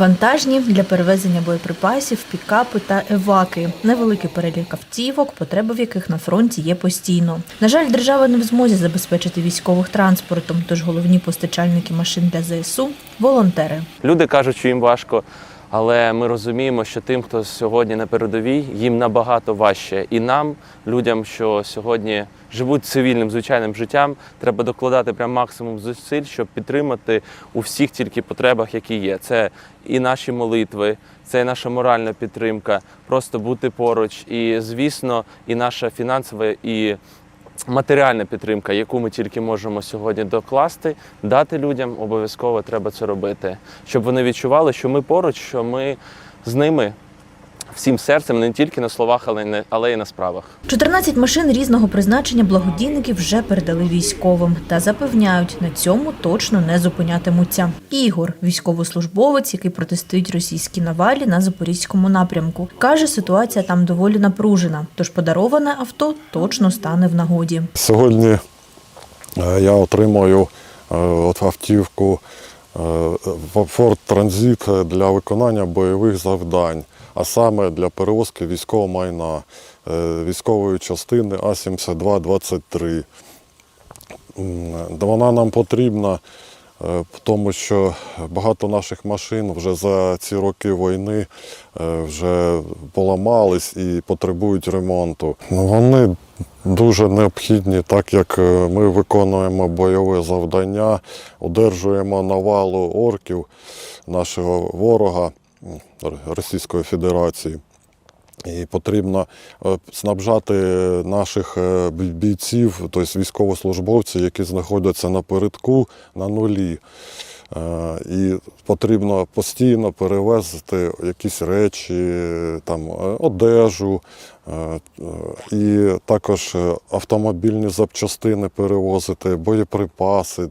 Вантажні для перевезення боєприпасів, пікапи та еваки. Невеликий перелік автівок, потреба в яких на фронті є постійно. На жаль, держава не в змозі забезпечити військових транспортом, тож головні постачальники машин для ЗСУ волонтери. Люди кажуть, що їм важко, але ми розуміємо, що тим, хто сьогодні на передовій, їм набагато важче. І нам, людям, що сьогодні живуть цивільним звичайним життям, треба докладати прям максимум зусиль, щоб підтримати у всіх тільки потребах, які є. Це і наші молитви, це і наша моральна підтримка, просто бути поруч. І, звісно, і наша фінансова і матеріальна підтримка, яку ми тільки можемо сьогодні докласти, дати людям, обов'язково треба це робити, щоб вони відчували, що ми поруч, що ми з ними всім серцем, не тільки на словах, але й на- але й на справах. 14 машин різного призначення благодійники вже передали військовим та запевняють, на цьому точно не зупинятимуться. Ігор, військовослужбовець, який протистоїть російській навалі на запорізькому напрямку, каже, ситуація там доволі напружена, тож подароване авто точно стане в нагоді. Сьогодні е, я отримую е, от автівку е, Ford Transit для виконання бойових завдань, а саме для перевозки військового майна е, військової частини А-7223. М, да Вона нам потрібна, е, тому що багато наших машин вже за ці роки війни е, вже поламались і потребують ремонту. Ну, Вони дуже необхідні, так як ми виконуємо бойове завдання, одержуємо навалу орків нашого ворога Російської Федерації. І потрібно е, снабжати наших е, бійців, тобто військовослужбовців, які знаходяться на передку на нулі. Е, І потрібно постійно перевезти якісь речі, там, одежу, і також автомобільні запчастини перевозити, боєприпаси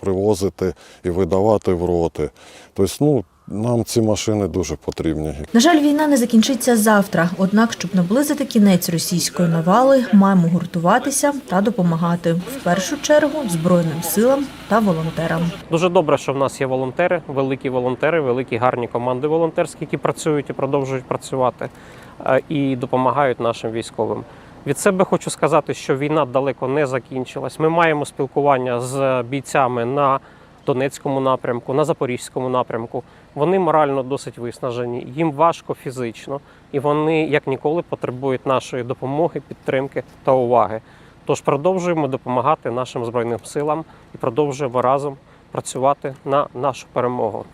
привозити і видавати в роти. Тобто, ну, нам ці машини дуже потрібні. На жаль, війна не закінчиться завтра. Однак, щоб наблизити кінець російської навали, маємо гуртуватися та допомагати в першу чергу збройним силам та волонтерам. Дуже добре, що в нас є волонтери, великі волонтери, великі гарні команди волонтерські, які працюють і продовжують працювати е, і допомагають нашим військовим. Від себе хочу сказати, що війна далеко не закінчилась. Ми маємо спілкування з бійцями на Донецькому напрямку, на Запорізькому напрямку. Вони морально досить виснажені, їм важко фізично, і вони як ніколи потребують нашої допомоги, підтримки та уваги. Тож продовжуємо допомагати нашим збройним силам і продовжуємо разом працювати на нашу перемогу.